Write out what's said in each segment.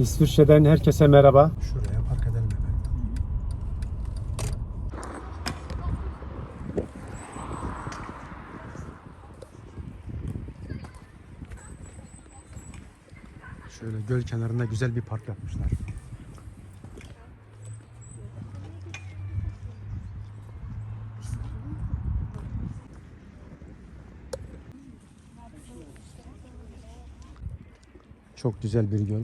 İsviçre'den herkese merhaba. Şuraya park edelim hemen. Şöyle göl kenarında güzel bir park yapmışlar. Çok güzel bir göl.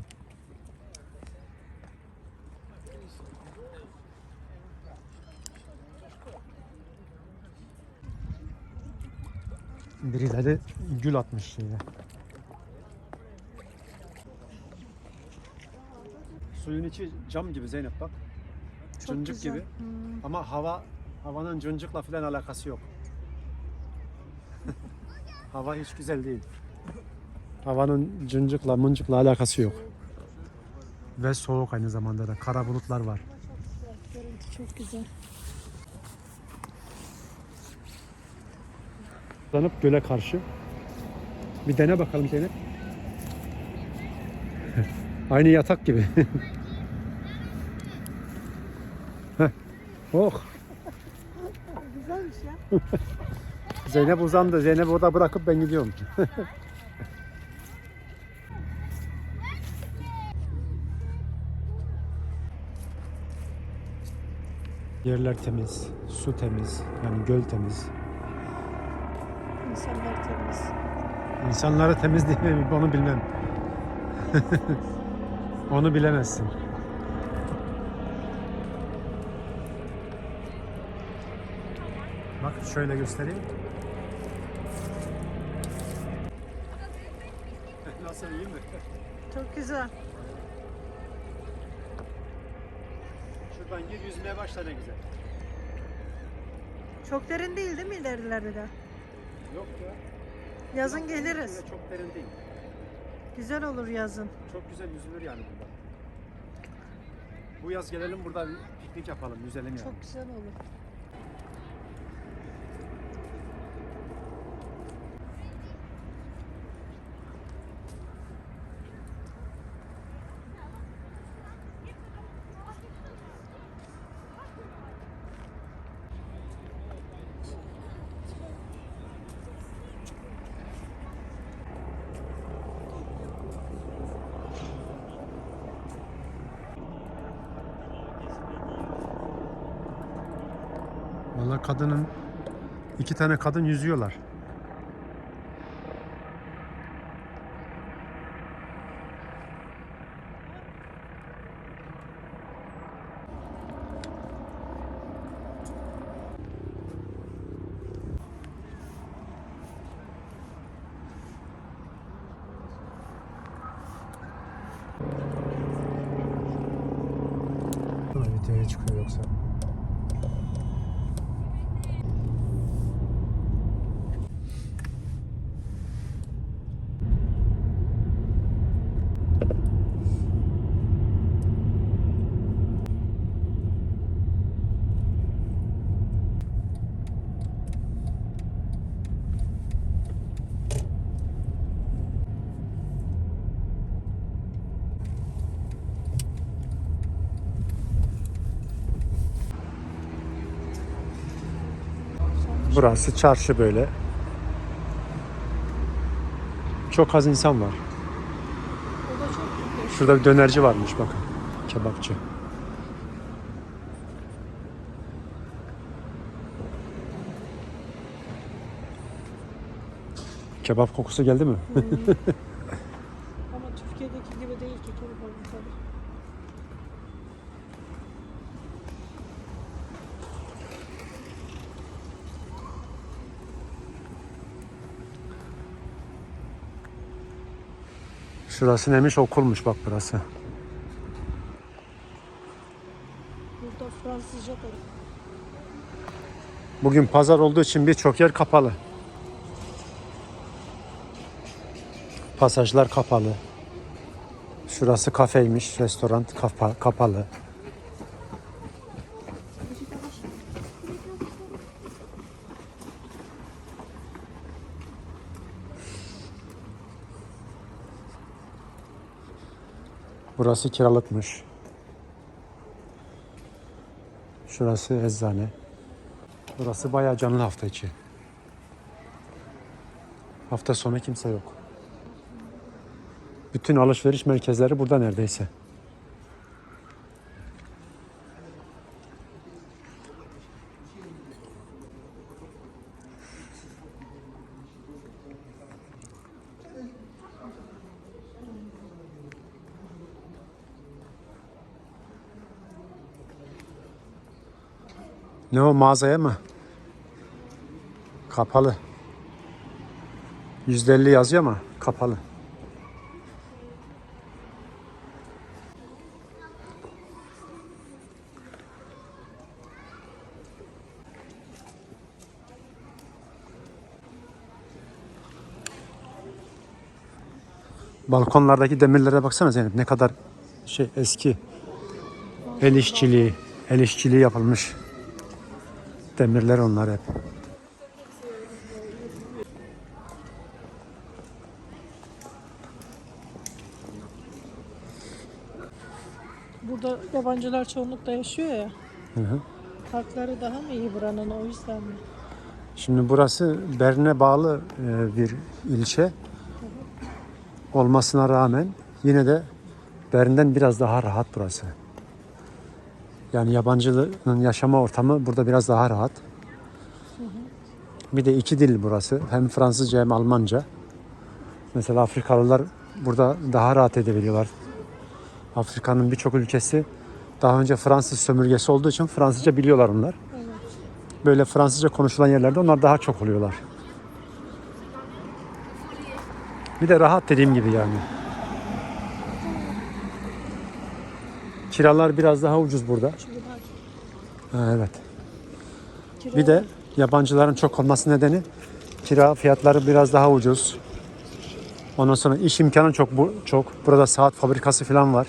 Birileri gül atmış şeye. Suyun içi cam gibi Zeynep bak. Cıncık güzel. gibi. Ama hava havanın cıncıkla falan alakası yok. hava hiç güzel değil. Havanın cıncıkla mıncıkla alakası yok. Ve soğuk aynı zamanda da. Kara bulutlar var. Görüntü çok güzel. Uzanıp göle karşı. Bir dene bakalım Zeynep. Aynı yatak gibi. Heh. oh. Güzelmiş ya. Zeynep uzandı. Zeynep orada bırakıp ben gidiyorum. Yerler temiz, su temiz, yani göl temiz. İnsanlar temiz. İnsanları temiz diye mi onu bilmem. onu bilemezsin. Bak şöyle göstereyim. Nasıl iyi mi? Çok güzel. Şuradan gir yüzmeye başla ne güzel. Çok derin değil değil mi ilerilerde de? Yok ya. Yazın geliriz. Çok derin değil. Güzel olur yazın. Çok güzel yüzülür yani burada. Bu yaz gelelim burada bir piknik yapalım, yüzelim yani. Çok güzel olur. Kadının iki tane kadın yüzüyorlar. Videoya çıkıyor yoksa. Burası çarşı böyle. Çok az insan var. Şurada bir dönerci varmış bakın. Kebapçı. Kebap kokusu geldi mi? Ama Türkiye'deki gibi değil ki kebap oldu tabii. Şurası neymiş okulmuş bak burası. Burada Fransızca da Bugün pazar olduğu için birçok yer kapalı. Pasajlar kapalı. Şurası kafeymiş, restoran kapa- kapalı. Burası kiralıkmış. Şurası eczane. Burası bayağı canlı hafta içi. Hafta sonu kimse yok. Bütün alışveriş merkezleri burada neredeyse. Ne o mağazaya mı? Kapalı. %50 yazıyor ama kapalı. Balkonlardaki demirlere baksana Zeynep ne kadar şey eski el işçiliği, el işçiliği yapılmış demirler onlar hep. Burada yabancılar çoğunlukla yaşıyor ya. Hı hı. Parkları daha mı iyi buranın o yüzden mi? Şimdi burası Bern'e bağlı e, bir ilçe olmasına rağmen yine de Bern'den biraz daha rahat burası. Yani yabancının yaşama ortamı burada biraz daha rahat. Bir de iki dil burası. Hem Fransızca hem Almanca. Mesela Afrikalılar burada daha rahat edebiliyorlar. Afrika'nın birçok ülkesi daha önce Fransız sömürgesi olduğu için Fransızca biliyorlar onlar böyle Fransızca konuşulan yerlerde onlar daha çok oluyorlar. Bir de rahat dediğim gibi yani. Kiralar biraz daha ucuz burada. Çünkü Ha, evet. kira Bir de yabancıların çok olması nedeni kira fiyatları biraz daha ucuz. Ondan sonra iş imkanı çok bu çok. Burada saat fabrikası falan var.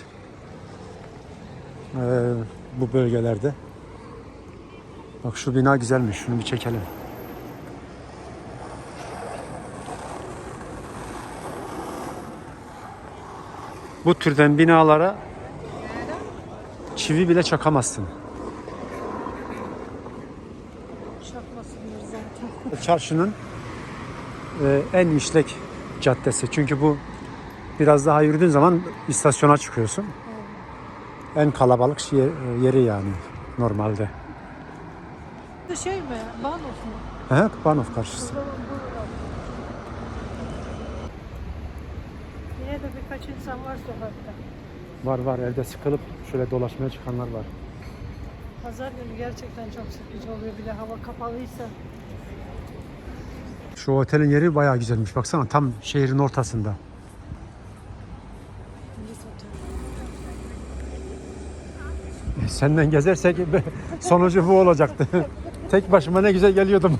Ee, bu bölgelerde. Bak şu bina güzelmiş. Şunu bir çekelim. Bu türden binalara çivi bile çakamazsın. şapmasındır zaten. Çarşının e, en işlek caddesi. Çünkü bu biraz daha yürüdüğün zaman istasyona çıkıyorsun. En kalabalık şey, yeri yani normalde. Bu şey mi? Banof mu? He, Banov karşısı. Yine de birkaç insan var sokakta. Var var evde sıkılıp şöyle dolaşmaya çıkanlar var. Pazar günü gerçekten çok sıkıcı oluyor. Bir de hava kapalıysa. Şu otelin yeri bayağı güzelmiş. Baksana tam şehrin ortasında. Otel. Senden gezersek sonucu bu olacaktı. Tek başıma ne güzel geliyordum.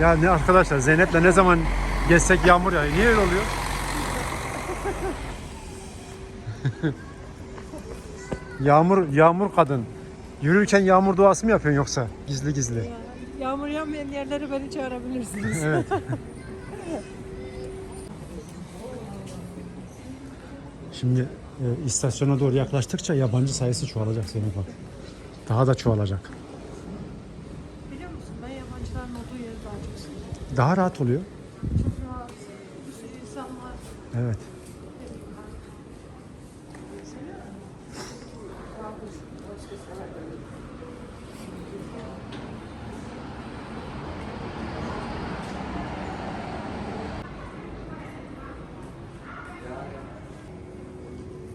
ya ne arkadaşlar Zeynep'le ne zaman gezsek yağmur yağıyor. Niye öyle oluyor? yağmur yağmur kadın. Yürürken yağmur duası mı yapıyorsun yoksa gizli gizli? Ya, yağmur yağmayan yerlere beni çağırabilirsiniz. Evet. Şimdi e, istasyona doğru yaklaştıkça yabancı sayısı çoğalacak Zeynep bak. Daha da çoğalacak. Biliyor musun ben yabancıların olduğu yeri daha çok seviyorum. Daha rahat oluyor. Çok rahat. Bir sürü insan var. Evet.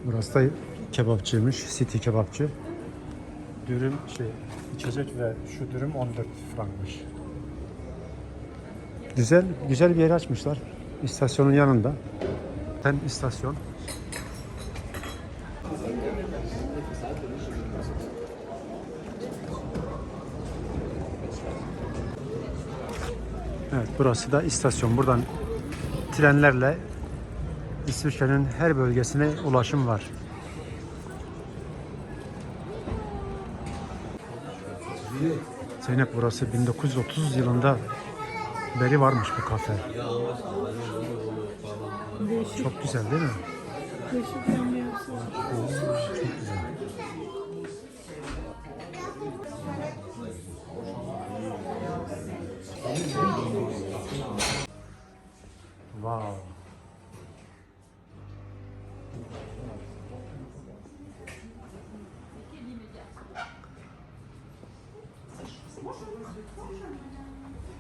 Burası da kebapçıymış. City kebapçı. Dürüm şey içecek ve şu dürüm 14 frankmış. Güzel güzel bir yer açmışlar. İstasyonun yanında. Hem istasyon. Evet burası da istasyon. Buradan trenlerle İsviçre'nin her bölgesine ulaşım var. Zeynep burası 1930 yılında beri varmış bu kafe. Değişik, Çok güzel değil mi? değişik bir ambiyansı var. Çok güzel. Wow.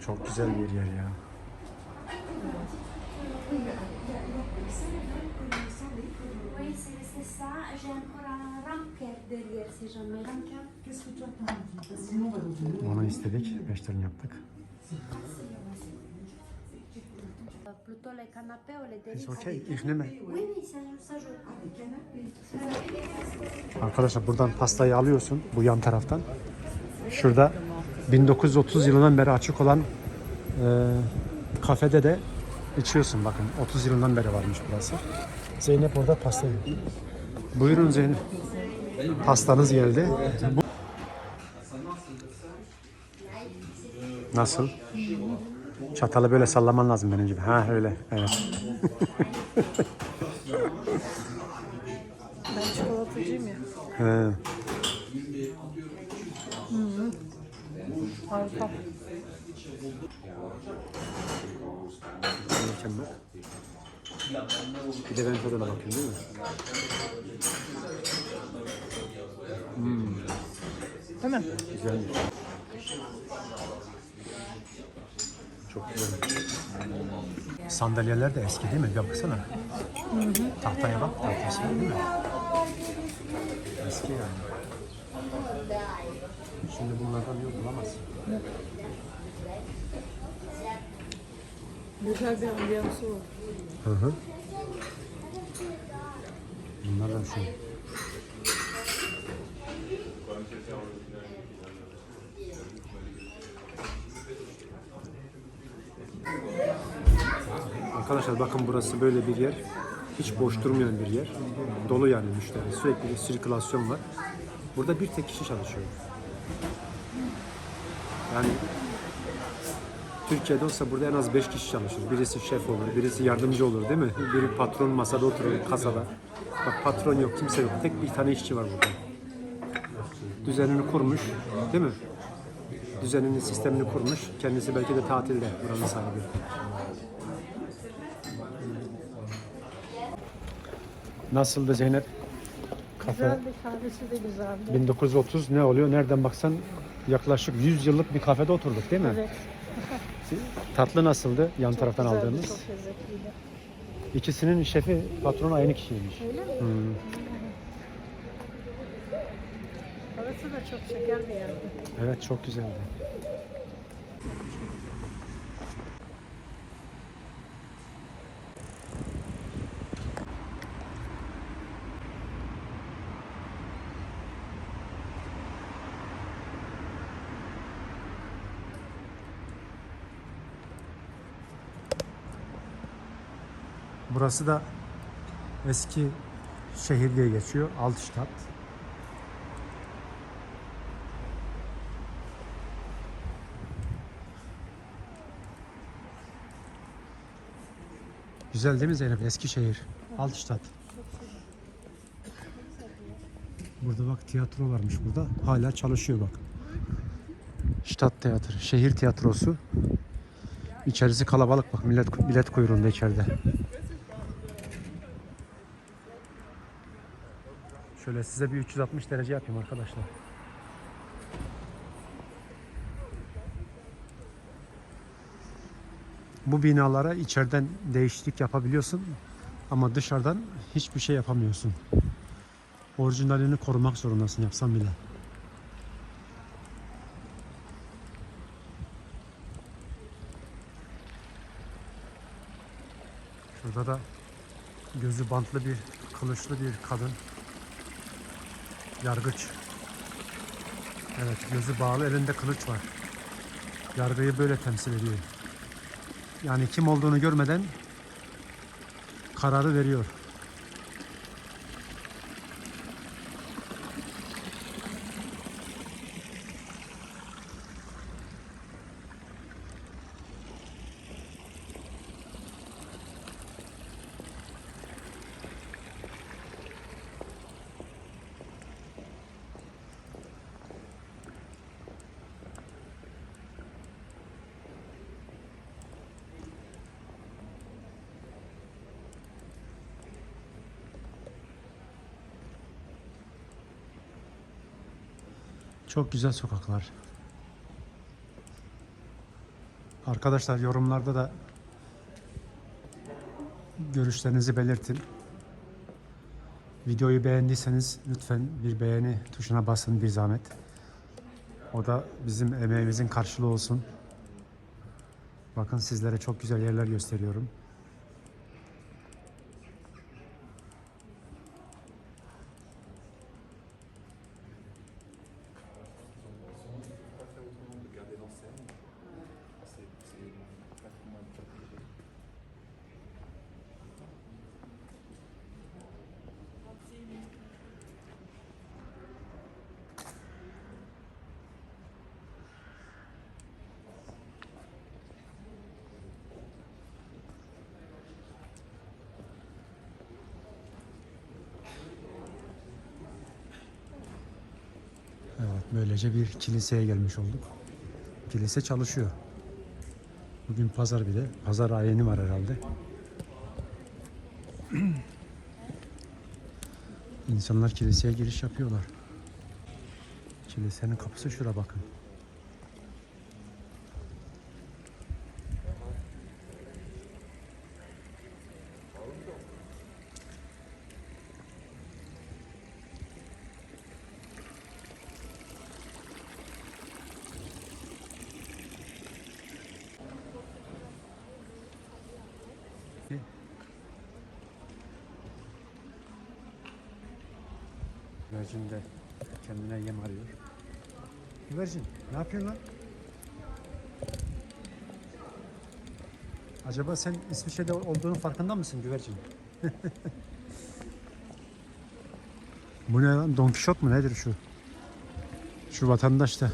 Çok güzel bir yer ya. Onu istedik. Beşlerini yaptık. Plutôt les canapés ou les It's délits. okay. Ich nehme. Oui, oui, ça, ça joue. Arkadaşlar buradan pastayı alıyorsun bu yan taraftan. Şurada 1930 yılından beri açık olan e, kafede de içiyorsun bakın. 30 yılından beri varmış burası. Zeynep orada pasta yiyor. Buyurun Zeynep. Pastanız geldi. Bu... Nasıl? Çatalı böyle sallaman lazım benim gibi. Ha öyle. Evet. Ben çikolatacıyım ya. He. Harika. Mükemmel. Bir de ben tadına bakıyorum değil mi? Değil mi? Güzelmiş. Çok güzel. Sandalyeler de eski değil mi? Bir baksana. Tahtaya bak, tahtası değil mi? Eski yani. Şimdi bunlardan yok bulamazsın. Güzel bir ambiyansı var. Hı hı. Bunlardan şu. Arkadaşlar bakın burası böyle bir yer. Hiç boş durmayan bir yer. Dolu yani müşteri. Sürekli bir sirkülasyon var. Burada bir tek kişi çalışıyor. Yani Türkiye'de olsa burada en az 5 kişi çalışır. Birisi şef olur, birisi yardımcı olur değil mi? Biri patron masada oturur, kasada. Bak patron yok, kimse yok. Tek bir tane işçi var burada. Düzenini kurmuş, değil mi? Düzenini, sistemini kurmuş. Kendisi belki de tatilde buranın sahibi. Nasıldı Zeynep? Kafe Güzeldi, kahvesi de güzeldi. 1930 ne oluyor? Nereden baksan yaklaşık 100 yıllık bir kafede oturduk değil mi? Evet, Tatlı nasıldı yan taraftan güzeldi, aldığımız? çok lezzetliydi. İkisinin şefi patronu aynı kişiymiş. Öyle mi? Hmm. Orası da çok şeker bir yerdi. Evet çok güzeldi. Burası da eski şehir diye geçiyor. Altstadt. Güzel değil mi Zeynep? Eskişehir. Altstadt. Burada bak tiyatro varmış burada. Hala çalışıyor bak. Stadt Tiyatro. Şehir tiyatrosu. İçerisi kalabalık bak. Millet bilet kuyruğunda içeride. Şöyle size bir 360 derece yapayım arkadaşlar. Bu binalara içeriden değişiklik yapabiliyorsun ama dışarıdan hiçbir şey yapamıyorsun. Orijinalini korumak zorundasın yapsan bile. Şurada da gözü bantlı bir, kılıçlı bir kadın. Yargıç. Evet, gözü bağlı, elinde kılıç var. Yargıyı böyle temsil ediyor. Yani kim olduğunu görmeden kararı veriyor. Çok güzel sokaklar. Arkadaşlar yorumlarda da görüşlerinizi belirtin. Videoyu beğendiyseniz lütfen bir beğeni tuşuna basın bir zahmet. O da bizim emeğimizin karşılığı olsun. Bakın sizlere çok güzel yerler gösteriyorum. Evet, böylece bir kiliseye gelmiş olduk. Kilise çalışıyor. Bugün pazar bir de. Pazar ayini var herhalde. İnsanlar kiliseye giriş yapıyorlar. Kilisenin kapısı şura bakın. Güvercin de kendine yem arıyor. Güvercin ne yapıyorsun lan? Acaba sen İsviçre'de olduğunun farkında mısın güvercin? Bu ne lan? Don Kişot mu nedir şu? Şu vatandaş da.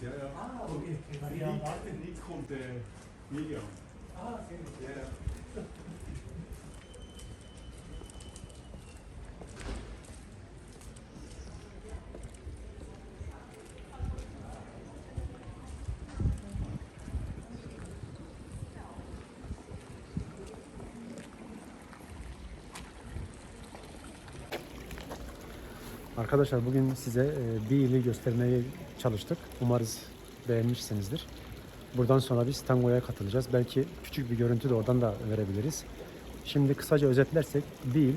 Felix, ja, ja. Ah, okay. Und Nick, Nick und äh, Miriam. Ah, okay. Ja, ja. Arkadaşlar bugün size e, bir ili göstermeye çalıştık. Umarız beğenmişsinizdir. Buradan sonra biz tangoya katılacağız. Belki küçük bir görüntü de oradan da verebiliriz. Şimdi kısaca özetlersek bir il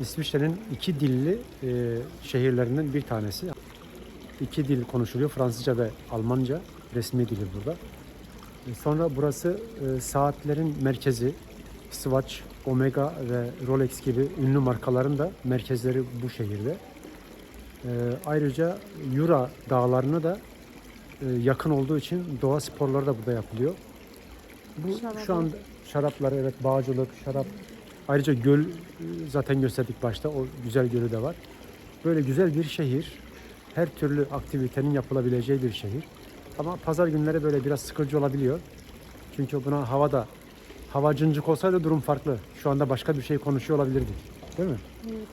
İsviçre'nin iki dilli e, şehirlerinden bir tanesi. İki dil konuşuluyor. Fransızca ve Almanca resmi dili burada. E, Sonra burası saatlerin merkezi. Swatch, Omega ve Rolex gibi ünlü markaların da merkezleri bu şehirde. Ee, ayrıca Yura dağlarına da e, yakın olduğu için doğa sporları da burada yapılıyor. Bu şu anda şarapları evet bağcılık, şarap. Ayrıca göl e, zaten gösterdik başta. O güzel gölü de var. Böyle güzel bir şehir. Her türlü aktivitenin yapılabileceği bir şehir. Ama pazar günleri böyle biraz sıkıcı olabiliyor. Çünkü buna hava da hava cıncık olsaydı durum farklı. Şu anda başka bir şey konuşuyor olabilirdik. Değil mi? Evet.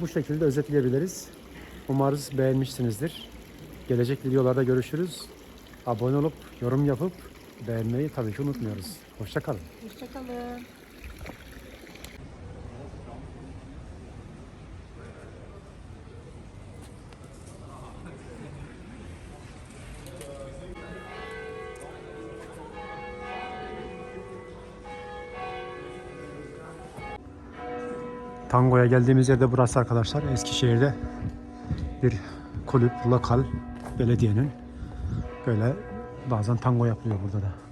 Bu şekilde özetleyebiliriz. Umarız beğenmişsinizdir. Gelecek videolarda görüşürüz. Abone olup yorum yapıp beğenmeyi tabii ki unutmuyoruz. Hoşçakalın. Hoşçakalın. Tango'ya geldiğimiz yerde burası arkadaşlar. Eskişehir'de bir kulüp, lokal belediyenin böyle bazen tango yapılıyor burada da.